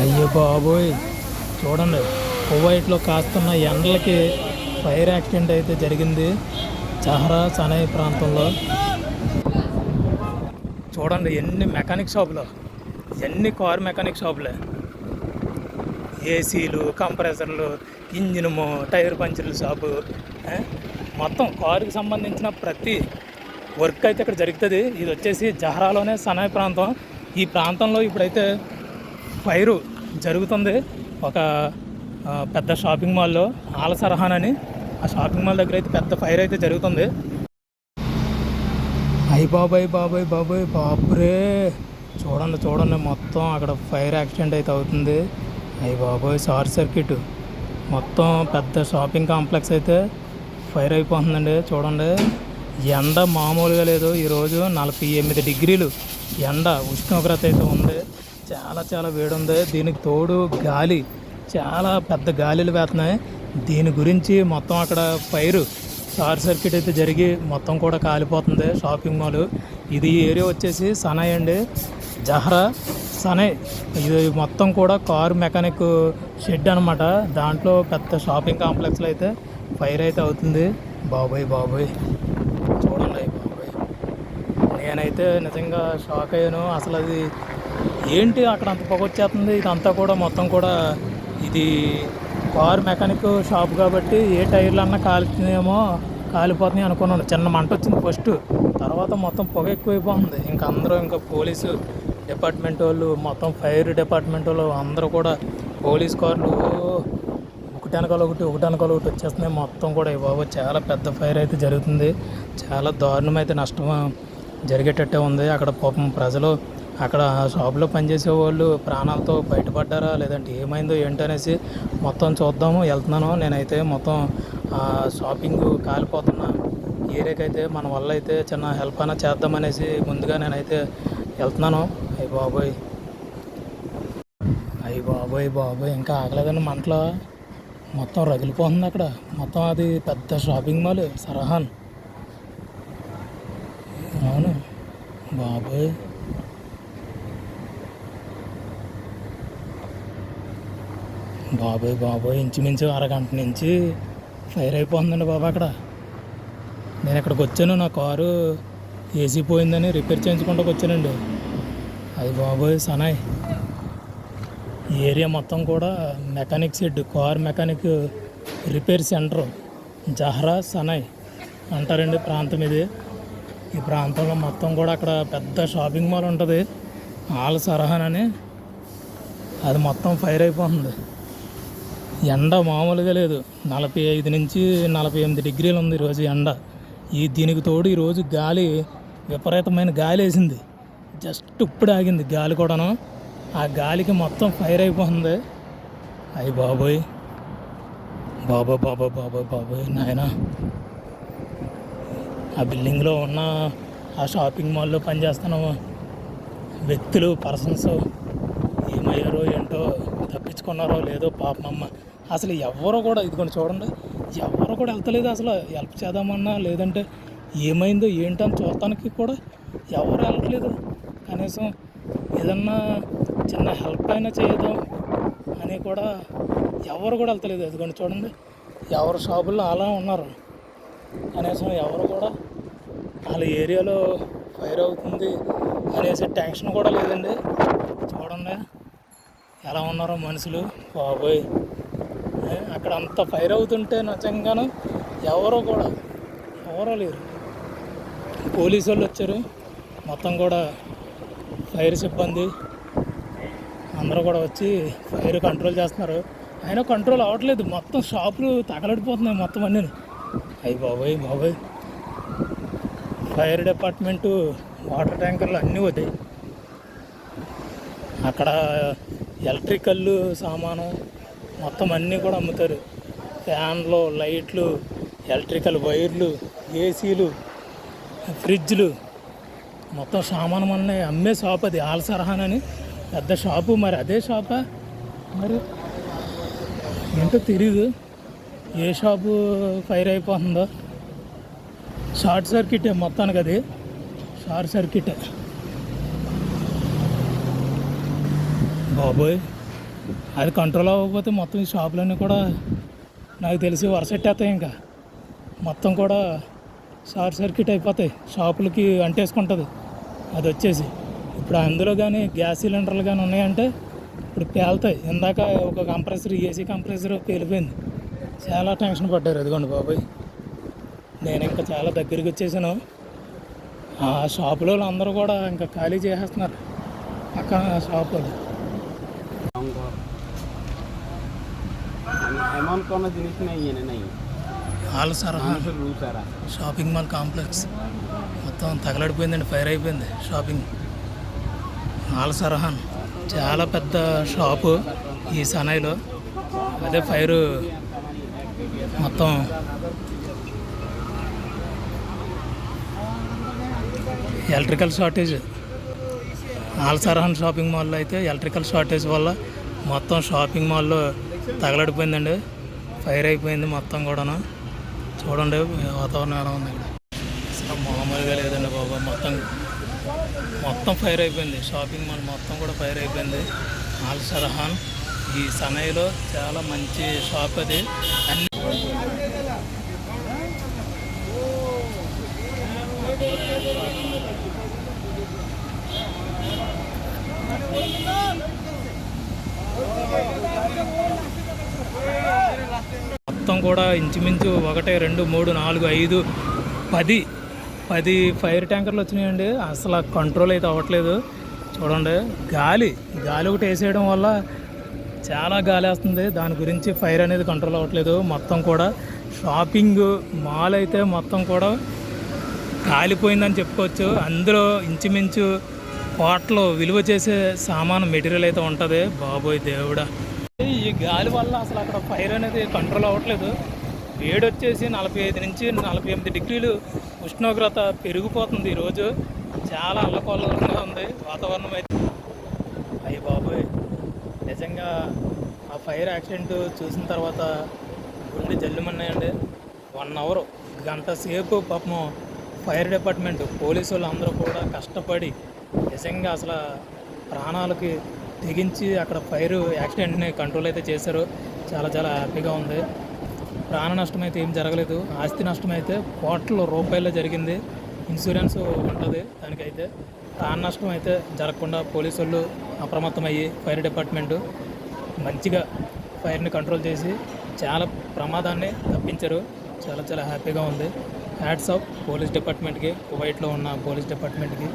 అయ్యో బాబోయ్. చూడండి కువైట్లో కాస్తున్న ఎండలకి ఫైర్ యాక్సిడెంట్ అయితే జరిగింది చహరా సనై ప్రాంతంలో. చూడండి ఎన్ని మెకానిక్ షాపులు ఎన్ని కార్ మెకానిక్ షాపులే. ఏసీలు కంప్రెసర్లు ఇంజినము టైర్ పంచర్ల షాపు మొత్తం కారుకి సంబంధించిన ప్రతి వర్క్ అయితే ఇక్కడ జరుగుతుంది. ఇది వచ్చేసి జహరాలోనే సనాయ్ ప్రాంతం. ఈ ప్రాంతంలో ఇప్పుడైతే ఫైరు జరుగుతుంది. ఒక పెద్ద షాపింగ్ మాల్లో ఆల సరహాన్ అని. ఆ షాపింగ్ మాల్ దగ్గర అయితే పెద్ద ఫైర్ అయితే జరుగుతుంది. అయ్యి బాబాయ్ బాబాయ్ బాబాయ్ బాబురే చూడండి చూడండి మొత్తం అక్కడ ఫైర్ యాక్సిడెంట్ అయితే అవుతుంది. అయ్యి బాబాయ్ షార్ట్ సర్క్యూట్. మొత్తం పెద్ద షాపింగ్ కాంప్లెక్స్ అయితే ఫైర్ అయిపోతుందండి. చూడండి. ఎండ మామూలుగా లేదు. ఈరోజు నలభై ఎనిమిది డిగ్రీలు ఎండ ఉష్ణోగ్రత అయితే ఉంది. చాలా చాలా వేడి ఉంది దీనికి తోడు గాలి. చాలా పెద్ద గాలిలు వేస్తున్నాయి. దీని గురించి మొత్తం అక్కడ పైరు షార్ట్ సర్క్యూట్ అయితే జరిగి మొత్తం కూడా కాలిపోతుంది షాపింగ్ మాల్. ఇది ఏరియా వచ్చేసి సనై అండి. జహరా సనై. ఇది మొత్తం కూడా కారు మెకానిక్ షెడ్ అనమాట దాంట్లో పెద్ద షాపింగ్ కాంప్లెక్స్లో అయితే ఫైర్ అయితే అవుతుంది. బాబోయ్ బాబోయ్. చూడండి బాబోయ్. నేనైతే నిజంగా షాక్ అయ్యాను. అసలు అది ఏంటి అక్కడ అంత పొగ వచ్చేస్తుంది? ఇదంతా కూడా మొత్తం కూడా ఇది కార్ మెకానిక్ షాప్ కాబట్టి ఏ టైర్లు అన్నా కాలుతున్నాయేమో కాలిపోతున్నాయి అనుకున్నాను. చిన్న మంట వచ్చింది ఫస్ట్. తర్వాత మొత్తం పొగ ఎక్కువైపోతుంది. ఇంకా అందరూ ఇంకా పోలీసు డిపార్ట్మెంట్ వాళ్ళు మొత్తం ఫైర్ డిపార్ట్మెంట్ వాళ్ళు అందరూ కూడా పోలీస్ కార్లు ఒకటి వెనకాల ఒకటి ఒకటి వెనకాల ఒకటి వచ్చేస్తున్నాయి. మొత్తం కూడా బాబు చాలా పెద్ద ఫైర్ అయితే జరుగుతుంది. చాలా దారుణమైతే నష్టం జరిగేటట్టే ఉంది. అక్కడ పాపం ప్రజలు అక్కడ షాప్లో పనిచేసే వాళ్ళు ప్రాణాలతో బయటపడ్డారా? లేదంటే ఏమైందో ఏంటనేసి మొత్తం చూద్దాము వెళ్తున్నాను. నేనైతే మొత్తం షాపింగ్ కాలిపోతున్న ఏరియాకైతే మన వల్ల అయితే చిన్న హెల్ప్ అయినా చేద్దామనేసి ముందుగా నేనైతే వెళ్తున్నాను. అయ్యి బాబోయ్. అయ్యి బాబోయ్ బాబోయ్. ఇంకా ఆగలేదండి మంటలో. మొత్తం రగిలిపోతుంది అక్కడ. మొత్తం అది పెద్ద షాపింగ్ మాల్ సరహాన్. అవును. బాబోయ్. బాబోయ్ బాబోయ్ ఇంచుమించు అరగంట నుంచి ఫైర్ అయిపోతుందండి బాబా అక్కడ. నేను ఇక్కడికి వచ్చాను నా కారు ఏసీ పోయిందని రిపేర్ చేయించుకుంటూ వచ్చానండి. అది బాబోయ్ సనాయ్. ఈ ఏరియా మొత్తం కూడా mechanic shed car mechanic repair centre Jahra సనాయ్ అంటారండి ప్రాంతం ఇది. ఈ ప్రాంతంలో మొత్తం కూడా అక్కడ పెద్ద షాపింగ్ మాల్ ఉంటుంది. ఆల్ సరహానని. అని అది మొత్తం ఫైర్ అయిపోతుంది. ఎండ మామూలుగా లేదు. నలభై ఐదు నుంచి నలభై ఎనిమిది డిగ్రీలు ఉంది ఈరోజు ఎండ. ఈ దీనికి తోడు ఈరోజు గాలి విపరీతమైన గాలి వేసింది. జస్ట్ ఇప్పుడు ఆగింది గాలి కూడాను. ఆ గాలికి మొత్తం ఫైర్ అయిపోతుంది. అయ్యి బాబోయ్. బాబో బాబా బాబోయ్ బాబోయ్ నాయన. ఆ బిల్డింగ్లో ఉన్న ఆ షాపింగ్ మాల్లో పనిచేస్తున్న వ్యక్తులు పర్సన్స్ ఏమయ్యారో ఏంటో తప్పించుకున్నారో లేదో పాపమమ్మ అసలు ఎవరు కూడా ఇదిగోండి చూడండి ఎవరు కూడా వెళ్తలేదు అసలు. హెల్ప్ చేద్దామన్నా లేదంటే ఏమైందో ఏంటని చూడటానికి కూడా ఎవరు వెళ్ళట్లేదు కనీసం ఏదన్నా చిన్న హెల్ప్ అయినా చేయదాం అని కూడా ఎవరు కూడా వెళ్తలేదు. ఇదిగోండి చూడండి ఎవరు షాపుల్లో అలా ఉన్నారు. కనీసం ఎవరు కూడా వాళ్ళ ఏరియాలో ఫైర్ అవుతుంది అనేసి టెన్షన్ కూడా లేదండి. చూడండి ఎలా ఉన్నారో మనుషులు. బాబోయ్. అక్కడ అంత ఫైర్ అవుతుంటే నిజంగాను ఎవరో కూడా ఎవరో లేరు. పోలీసు వాళ్ళు వచ్చారు. మొత్తం కూడా ఫైర్ సిబ్బంది. అందరూ కూడా వచ్చి ఫైర్ కంట్రోల్ చేస్తున్నారు. అయినా కంట్రోల్ అవ్వట్లేదు మొత్తం షాపులు తగలడిపోతున్నాయి మొత్తం అన్నీ అయ్యి బాబోయ్ బాబోయ్. ఫైర్ డిపార్ట్మెంటు వాటర్ ట్యాంకర్లు అన్నీ వద్దాయి. అక్కడ ఎలక్ట్రికల్ సామాను మొత్తం అన్నీ కూడా అమ్ముతారు. ఫ్యాన్లు లైట్లు ఎలక్ట్రికల్ వైర్లు ఏసీలు ఫ్రిడ్జ్లు. మొత్తం సామాను అన్నీ అమ్మే షాప్ అది. ఆల్సరహాన్ అని పెద్ద షాపు. మరి అదే షాపా? మరి ఏంటో తెలీదు. ఏ షాపు ఫైర్ అయిపోతుందో. షార్ట్ సర్క్యూటే మొత్తానికి అది. షార్ట్ సర్క్యూటే బాబోయ్. అది కంట్రోల్ అవ్వకపోతే మొత్తం ఈ షాపులన్నీ కూడా నాకు తెలిసి వరసెట్టేస్తాయి ఇంకా. మొత్తం కూడా షార్ట్ సర్క్యూట్ అయిపోతాయి. షాపులకి అంటేసుకుంటుంది. అది వచ్చేసి. ఇప్పుడు అందులో కానీ గ్యాస్ సిలిండర్లు కానీ ఉన్నాయంటే ఇప్పుడు పేలుతాయి. ఇందాక ఒక కంప్రెసర్ ఏసీ కంప్రెసర్ పేలిపోయింది. చాలా టెన్షన్ పడ్డారు. అదిగోండి బాబాయ్. నేను ఇంకా చాలా దగ్గరికి వచ్చేసాను. ఆ షాపులో అందరూ కూడా ఇంకా ఖాళీ చేసేస్తున్నారు. పక్కన షాపు వాళ్ళు এমন কোনো জিনিস নেই এনে নেই ఆల్ సరహా মানুষের রু সারা షాపింగ్ మాల్ కాంప్లెక్స్ మొత్తం తగలడిపోయిందండి ఫైర్ అయిపోయింది షాపింగ్ ఆల్ సరహాన్ చాలా పెద్ద షాపు ఈ సనాయిలో అదే ఫైర్ మొత్తం ఎలక్ట్రికల్ షార్టేజ్ ఆల్ షాపింగ్ మాల్లో అయితే ఎలక్ట్రికల్ షార్టేజ్ వల్ల మొత్తం షాపింగ్ మాల్లో తగలడిపోయిందండి. ఫైర్ అయిపోయింది మొత్తం కూడాను. చూడండి వాతావరణం ఎలా ఉంది ఇక్కడ. అసలు మామూలుగా లేదండి బాబు మొత్తం మొత్తం ఫైర్ అయిపోయింది. షాపింగ్ మాల్ మొత్తం కూడా ఫైర్ అయిపోయింది. ఆల్ సరహాన్ ఈ సనైలో చాలా మంచి షాప్ అది. అన్ని మొత్తం కూడా ఇంచుమించు ఒకటి రెండు మూడు నాలుగు ఐదు పది పది ఫైర్ ట్యాంకర్లు వచ్చినాయండి. అసలు కంట్రోల్ అయితే అవ్వట్లేదు. చూడండి గాలి గాలి ఒకటి వేసేయడం వల్ల చాలా గాలి వేస్తుంది. దాని గురించి ఫైర్ అనేది కంట్రోల్ అవ్వట్లేదు మొత్తం కూడా. షాపింగ్ మాల్ అయితే మొత్తం కూడా కాలిపోయిందని చెప్పుకోవచ్చు. అందులో ఇంచుమించు కోట్లు విలువ చేసే సామాను మెటీరియల్ అయితే ఉంటుంది. బాబోయ్ దేవుడా. గాలి వల్ల అసలు అక్కడ ఫైర్ అనేది కంట్రోల్ అవ్వట్లేదు. వేడి వచ్చేసి నలభై ఐదు నుంచి నలభై ఎనిమిది డిగ్రీలు ఉష్ణోగ్రత పెరిగిపోతుంది ఈరోజు. చాలా అల్లకొల్లంగా ఉంది వాతావరణం అయితే. అయ్యి బాబోయ్. నిజంగా ఆ ఫైర్ యాక్సిడెంట్ చూసిన తర్వాత గుండె జల్లుమన్నాయండి. వన్ అవర్ గంట సేపు పాపం ఫైర్ డిపార్ట్మెంట్ పోలీసు వాళ్ళు అందరూ కూడా కష్టపడి నిజంగా అసలు ప్రాణాలకి తెగించి అక్కడ ఫైర్ యాక్సిడెంట్ని కంట్రోల్ అయితే చేశారు. చాలా చాలా హ్యాపీగా ఉంది. ప్రాణ నష్టం అయితే ఏం జరగలేదు. ఆస్తి నష్టం అయితే కోట్ల రూపాయల్లో జరిగింది. ఇన్సూరెన్స్ ఉంటుంది దానికైతే. ప్రాణ నష్టం అయితే జరగకుండా పోలీసు వాళ్ళు అప్రమత్తమయ్యి ఫైర్ డిపార్ట్మెంటు మంచిగా ఫైర్ని కంట్రోల్ చేసి చాలా ప్రమాదాన్ని తప్పించారు. చాలా చాలా హ్యాపీగా ఉంది. హ్యాట్స్ ఆఫ్ పోలీస్ డిపార్ట్మెంట్కి కువైట్లో ఉన్న పోలీస్ డిపార్ట్మెంట్కి.